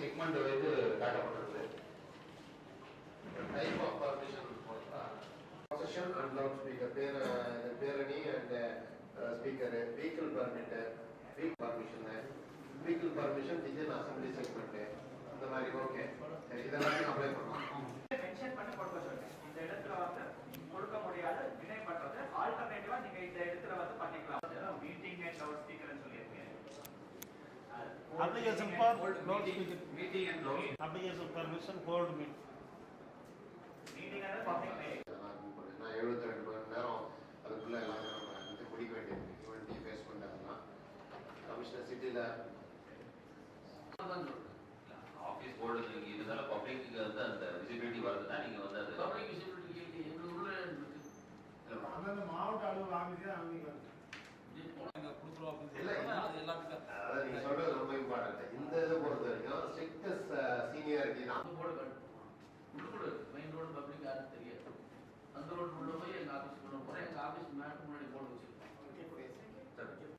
Segment வைத்து காட்டப்பட்டிருக்கு type of permission possession and loud speaker பேர பேரணி and speaker vehicle permit week permission vehicle permission டிஜன் assembly segment இந்த மாதிரி okay இதெல்லாம் apply பண்ணலாம். மென்ஷன் பண்ணி கொடுக்க சொல்லுங்க இந்த இடத்துல வந்து கொடுக்க முடியாது டினை பண்றது ஆல்டர்னேட்டிவா நீங்க இந்த இடத்துல வந்து Application for loudspeaker. Meeting and loud Application permission hold meet. Meeting வந்து பப்ளிக் நான் எழுபத்தி ரெண்டு மணி நேரம் அதுக்குள்ள எல்லாமே நம்ம வந்து முடிக்க வேண்டியது ஈவெண்ட்டி ஃபேஸ் பண்ணதெல்லாம் கமிஷனர் சிட்டியில் ஆஃபீஸ் போர்டு நீங்க இருந்தாலும் பப்ளிக்கு வந்து அந்த விசிபிலிட்டி வருதுன்னா நீங்க வந்து அது பப்ளிக் விசிபிலிட்டி எங்களுக்கு உள்ள மாவட்ட அளவில் ஆஃபீஸே அமைக்கிறாங்க போடுங்க